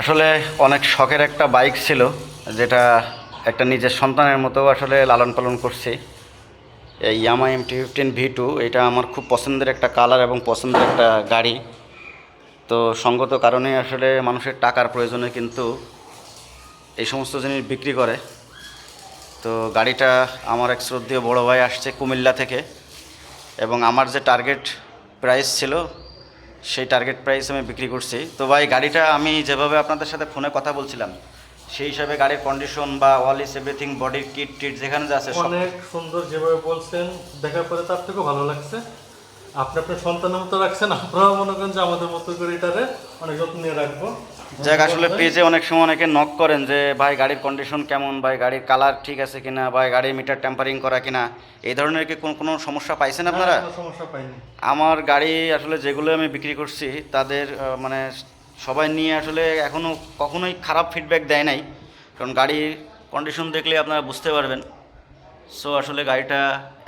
আসলে অনেক শখের একটা বাইক ছিল, যেটা একটা নিজের সন্তানের মতো আসলে লালন পালন করছি। এই Yamaha M T fifteen V two এটা আমার খুব পছন্দের একটা কালার এবং পছন্দের একটা গাড়ি। তো সঙ্গত কারণে আসলে মানুষের টাকার প্রয়োজনে কিন্তু এই সমস্ত জিনিস বিক্রি করে। তো গাড়িটা আমার এক শ্রদ্ধেয় বড় ভাই আসছে কুমিল্লা থেকে এবং আমার যে টার্গেট প্রাইস ছিল সেই টার্গেট প্রাইস আমি বিক্রি করছি। তো ভাই, গাড়িটা আমি যেভাবে আপনাদের সাথে ফোনে কথা বলছিলাম, সেই হিসাবে গাড়ির কন্ডিশন বা অল ইস এভরিথিং বডির কিট টিট যেখানে যা আছে অনেক সুন্দর যেভাবে বলছেন, দেখার পরে তার থেকেও ভালো লাগছে। আপনি আপনার সন্তানের মতো রাখছেন আপনারাও মনে করেন যে আমাদের মতো করে এটারে অনেক যত্ন নিয়ে রাখব। যাক আসলে পেজে অনেক সময় অনেকে নক করেন যে ভাই গাড়ির কন্ডিশন কেমন? ভাই গাড়ির কালার ঠিক আছে কিনা? ভাই গাড়ির মিটার টেম্পারিং করা কিনা? এই ধরনের কি কোনো কোনো সমস্যা পাইছেন আপনারা? সমস্যা পাইনি। আমার গাড়ি আসলে যেগুলো আমি বিক্রি করছি তাদের মানে সবাই নিয়ে আসলে এখনও কখনোই খারাপ ফিডব্যাক দেয় নাই। কারণ গাড়ির কন্ডিশন দেখলে আপনারা বুঝতে পারবেন। সো আসলে গাড়িটা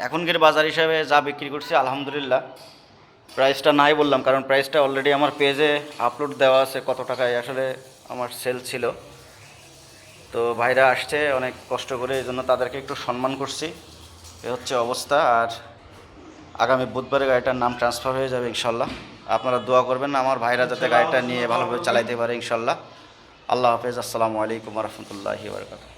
এখনকার বাজার হিসাবে যা বিক্রি করছি আলহামদুলিল্লাহ। প্রাইসটা নাই বললাম, কারণ প্রাইসটা অলরেডি আমার পেজে আপলোড দেওয়া আছে কত টাকায়, আসলে আমার সেল ছিল। তো ভাইরা আসছে, অনেক কষ্ট করে এই জন্য তাদেরকে একটু সম্মান করছি। এ হচ্ছে অবস্থা, আর আগামী বুধবারে গাড়িটার নাম ট্রান্সফার হয়ে যাবে ইনশাল্লাহ। আপনারা দোয়া করবেন আমার ভাইরা যাতে গাড়িটা নিয়ে ভালোভাবে চালাইতে পারে ইনশাল্লাহ। আল্লাহ হাফেজ, আসসালামু আলাইকুম রহমতুল্লাহি বারকাত